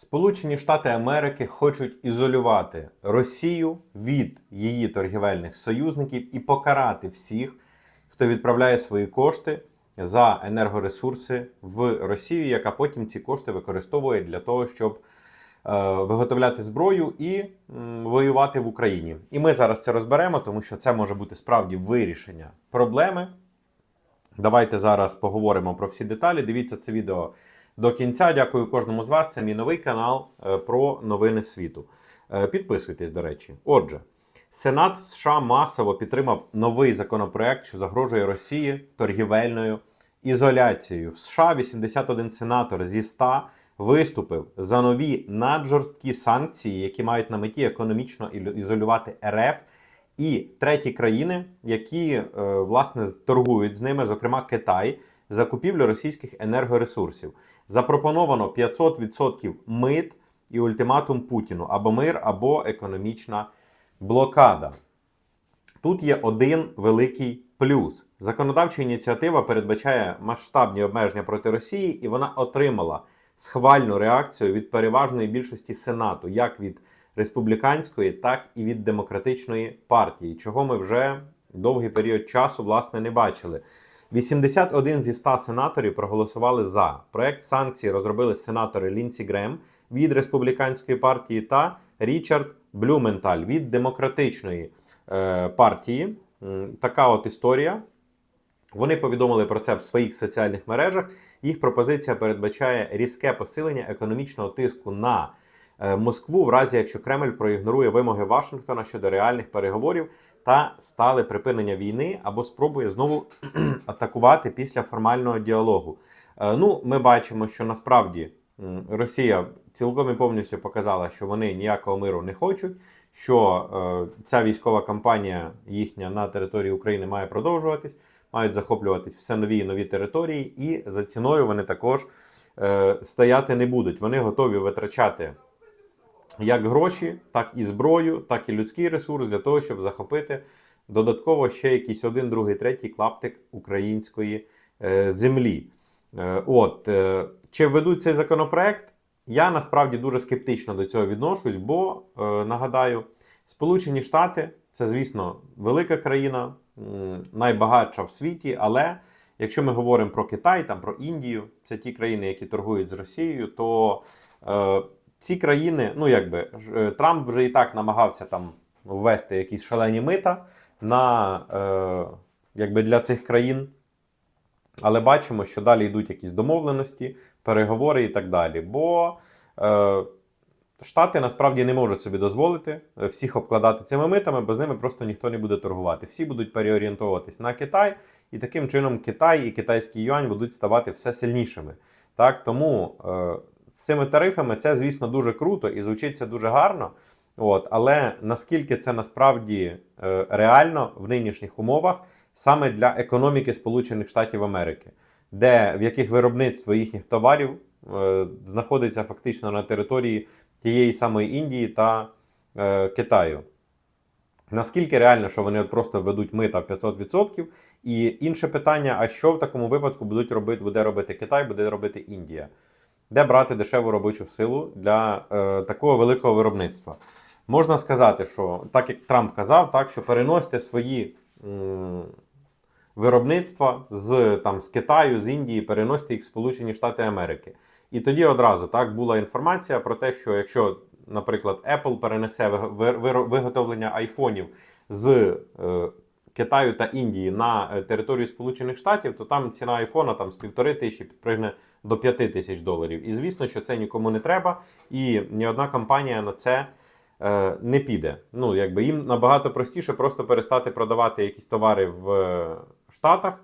Сполучені Штати Америки хочуть ізолювати Росію від її торгівельних союзників і покарати всіх, хто відправляє свої кошти за енергоресурси в Росію, яка потім ці кошти використовує для того, щоб е, виготовляти зброю і воювати в Україні. І ми зараз це розберемо, тому що це може бути справді вирішення проблеми. Давайте зараз поговоримо про всі деталі. Дивіться це відео до кінця. Дякую кожному з вас. Це мій новий канал е, про новини світу. Е, Підписуйтесь, до речі. Отже, Сенат США масово підтримав новий законопроект, що загрожує Росії торгівельною ізоляцією. В США 81 сенатор зі 100 виступив за нові наджорсткі санкції, які мають на меті економічно ізолювати РФ і треті країни, які е, власне торгують з ними, зокрема Китай, за купівлю російських енергоресурсів. Запропоновано 500% мит і ультиматум Путіну або мир, або економічна блокада. Тут є один великий плюс. Законодавча ініціатива передбачає масштабні обмеження проти Росії, і вона отримала схвальну реакцію від переважної більшості Сенату, як від республіканської, так і від демократичної партії, чого ми вже довгий період часу власне не бачили. 81 зі 100 сенаторів проголосували за. Проект санкцій розробили сенатори Лінсі Грем від республіканської партії та Річард Блюменталь від демократичної е, партії. Така от історія. Вони повідомили про це в своїх соціальних мережах. Їх пропозиція передбачає різке посилення економічного тиску на е, Москву, в разі якщо Кремль проігнорує вимоги Вашингтона щодо реальних переговорів та стале припинення війни або спробує знову атакувати після формального діалогу. Е, Ну, ми бачимо, що насправді Росія цілком і повністю показала, що вони ніякого миру не хочуть. Що е, ця військова кампанія їхня на території України має продовжуватись, мають захоплюватись все нові і нові території, і за ціною вони також е, стояти не будуть. Вони готові витрачати як гроші, так і зброю, так і людський ресурс для того, щоб захопити додатково ще якийсь один, другий, третій клаптик української е, землі. Е, от е, чи введуть цей законопроект? Я насправді дуже скептично до цього відношусь, бо е, нагадаю, Сполучені Штати це, звісно, велика країна, найбагатша в світі, але якщо ми говоримо про Китай, там про Індію, це ті країни, які торгують з Росією, то е, ці країни, ну якби е, Трамп вже і так намагався там ввести якісь шалені мита на е, якби для цих країн. Але бачимо, що далі йдуть якісь домовленості, переговори і так далі. Бо е, Штати насправді не можуть собі дозволити е, всіх обкладати цими митами, бо з ними просто ніхто не буде торгувати. Всі будуть переорієнтовуватись на Китай, і таким чином Китай і китайський юань будуть ставати все сильнішими. Так, тому е, з цими тарифами це, звісно, дуже круто і звучить це дуже гарно. От, але наскільки це насправді е, реально в нинішніх умовах саме для економіки Сполучених Штатів Америки, де в яких виробництво їхніх товарів е, знаходиться фактично на території тієї самої Індії та е, Китаю. Наскільки реально, що вони просто введуть мита в 500%? І інше питання: а що в такому випадку будуть робити, буде робити Китай, буде робити Індія? Де брати дешеву робочу силу для е, такого великого виробництва? Можна сказати, що так як Трамп казав, так що переносьте свої м, виробництва з, там, з Китаю, з Індії, переносьте їх в Сполучені Штати Америки. І тоді одразу так була інформація про те, що якщо, наприклад, Apple перенесе ви- ви- виготовлення айфонів з е, Китаю та Індії на е, територію Сполучених Штатів, то там ціна айфона там з півтори тисячі підпригне до п'яти тисяч доларів. І звісно, що це нікому не треба, і ні одна компанія на це е, не піде. Ну, якби їм набагато простіше просто перестати продавати якісь товари в е, Штатах,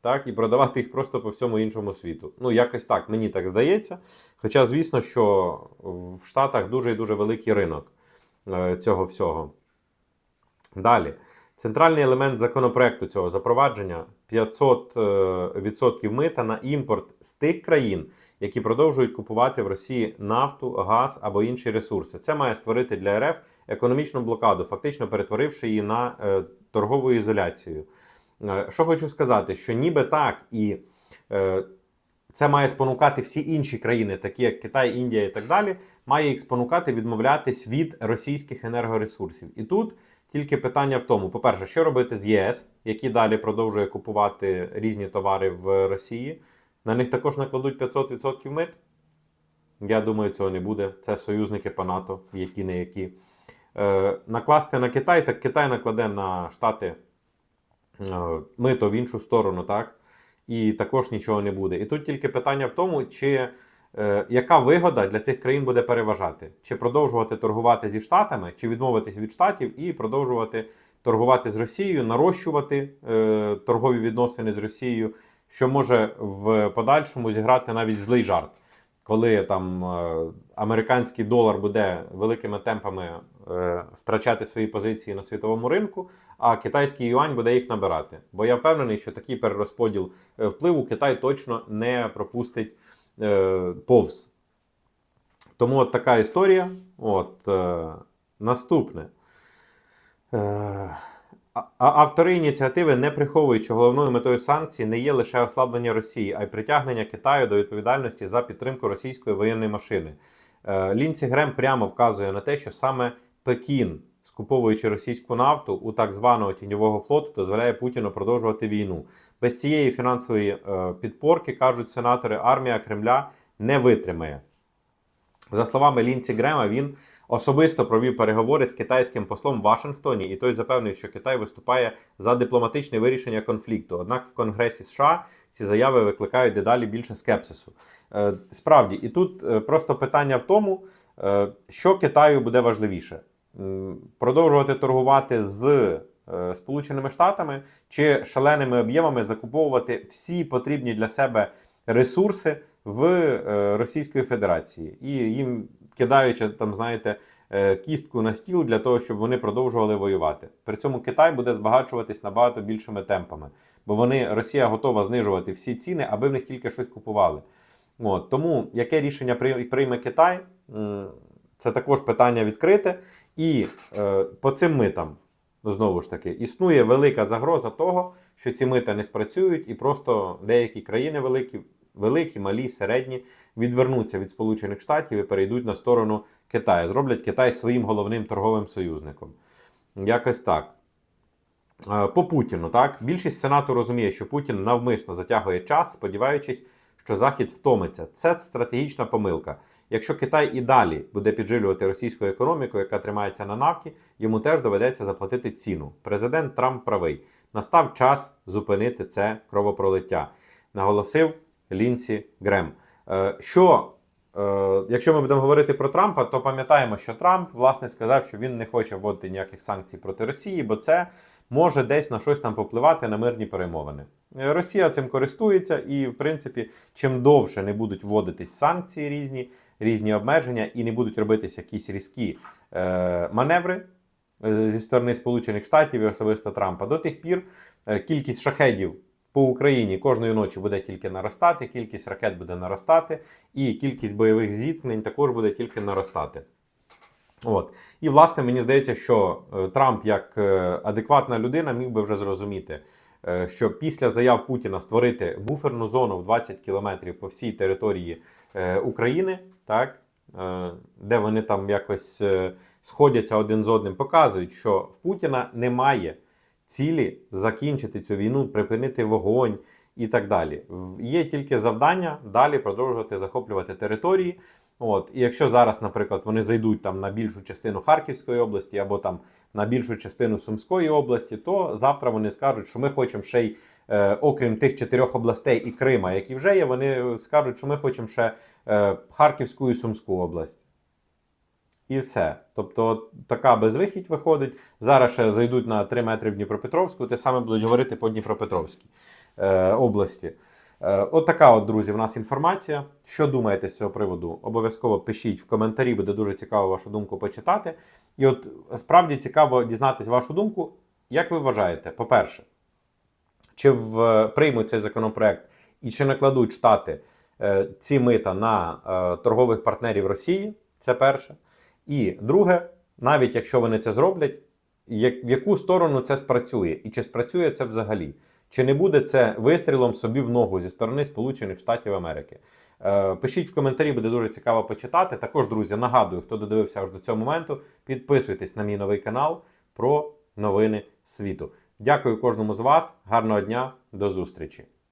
так, і продавати їх просто по всьому іншому світу. Ну, якось так, мені так здається. Хоча, звісно, що в Штатах дуже і дуже великий ринок е, цього всього. Далі. Центральний елемент законопроекту цього запровадження 500% мита на імпорт з тих країн, які продовжують купувати в Росії нафту, газ або інші ресурси. Це має створити для РФ економічну блокаду, фактично перетворивши її на е, торгову ізоляцію. Е, Що хочу сказати, що ніби так і е, це має спонукати всі інші країни, такі як Китай, Індія і так далі, має їх спонукати відмовлятись від російських енергоресурсів. І тут тільки питання в тому: по-перше, що робити з ЄС, які далі продовжує купувати різні товари в Росії. На них також накладуть 500% мит. Я думаю, цього не буде. Це союзники по НАТО, які не які. Е, накласти на Китай, так Китай накладе на Штати е, мито в іншу сторону, так? І також нічого не буде. І тут тільки питання в тому, чи яка вигода для цих країн буде переважати? Чи продовжувати торгувати зі Штатами, чи відмовитись від Штатів і продовжувати торгувати з Росією, нарощувати е, торгові відносини з Росією, що може в подальшому зіграти навіть злий жарт коли там е, американський долар буде великими темпами е, втрачати свої позиції на світовому ринку, а китайський юань буде їх набирати. Бо я впевнений, що такий перерозподіл е, впливу Китай точно не пропустить е, повз. Тому от така історія. От, е, наступне. Е, автори ініціативи не приховують, що головною метою санкцій не є лише ослаблення Росії, а й притягнення Китаю до відповідальності за підтримку російської воєнної машини. Е, Лінці Грем прямо вказує на те, що саме Пекін, скуповуючи російську нафту у так званого тіньового флоту, дозволяє Путіну продовжувати війну. Без цієї фінансової е, підпорки, кажуть сенатори, армія Кремля не витримає. За словами Лінці Грема, він особисто провів переговори з китайським послом в Вашингтоні, і той запевнив, що Китай виступає за дипломатичне вирішення конфлікту. Однак в Конгресі США ці заяви викликають дедалі більше скепсису. Е, Справді, і тут е, просто питання в тому, що Китаю буде важливіше: продовжувати торгувати з е, Сполученими Штатами чи шаленими об'ємами закуповувати всі потрібні для себе ресурси в е, Російської Федерації і їм кидаючи там, знаєте, е, кістку на стіл для того, щоб вони продовжували воювати. При цьому Китай буде збагачуватись набагато більшими темпами, бо вони Росія готова знижувати всі ціни, аби в них тільки щось купували. От тому яке рішення при- прийме Китай? Це також питання відкрите. І е, по цим митам Ну, знову ж таки, існує велика загроза того, що ці мита не спрацюють, і просто деякі країни великі, великі, малі, середні, відвернуться від Сполучених Штатів і перейдуть на сторону Китаю. Зроблять Китай своїм головним торговим союзником. Якось так. Е, По Путіну, так, більшість сенату розуміє, що Путін навмисно затягує час, сподіваючись, що Захід втомиться. Це стратегічна помилка. Якщо Китай і далі буде підживлювати російську економіку, яка тримається на нафті, йому теж доведеться заплатити ціну. Президент Трамп правий. Настав час зупинити це кровопролиття, наголосив Лінсі Грем. Е, Що Якщо ми будемо говорити про Трампа, то пам'ятаємо, що Трамп власне сказав, що він не хоче вводити ніяких санкцій проти Росії, бо це може десь на щось там попливати на мирні перемовини. Е, Росія цим користується, і в принципі, чим довше не будуть вводитись санкції різні, різні обмеження, і не будуть робитись якісь різкі е, маневри е, зі сторони Сполучених Штатів і особисто Трампа, до тих пір е, кількість шахедів по Україні кожної ночі буде тільки наростати, кількість ракет буде наростати, і кількість бойових зіткнень також буде тільки наростати. От. І, власне, мені здається, що е, Трамп, як е, адекватна людина, міг би вже зрозуміти, е, що після заяв Путіна створити буферну зону в 20 кілометрів по всій території України, так, де вони там якось сходяться один з одним, показують, що в Путіна немає цілі закінчити цю війну, припинити вогонь і так далі. Є тільки завдання далі продовжувати захоплювати території. От, і якщо зараз, наприклад, вони зайдуть там на більшу частину Харківської області або там на більшу частину Сумської області, то завтра вони скажуть, що ми хочемо ще й, е, окрім тих чотирьох областей і Крима, які вже є, вони скажуть, що ми хочемо ще е, Харківську і Сумську область. І все. Тобто, така безвихідь виходить. Зараз ще зайдуть на 3 метри в Дніпропетровську, те саме будуть говорити по Дніпропетровській е, області. Е, от така, от, друзі, в нас інформація. Що думаєте з цього приводу? Обов'язково пишіть в коментарі, буде дуже цікаво вашу думку почитати. І от справді цікаво дізнатись вашу думку. Як ви вважаєте, по-перше, чи в, приймуть цей законопроект і чи накладуть Штати е, ці мита на е, торгових партнерів Росії? Це перше. І друге, навіть якщо вони це зроблять, як, в яку сторону це спрацює, і чи спрацює це взагалі? Чи не буде це вистрілом собі в ногу зі сторони Сполучених Штатів Америки? Е, Пишіть в коментарі, буде дуже цікаво почитати. Також, друзі, нагадую, хто додивився аж до цього моменту, підписуйтесь на мій новий канал про новини світу. Дякую кожному з вас. Гарного дня, до зустрічі!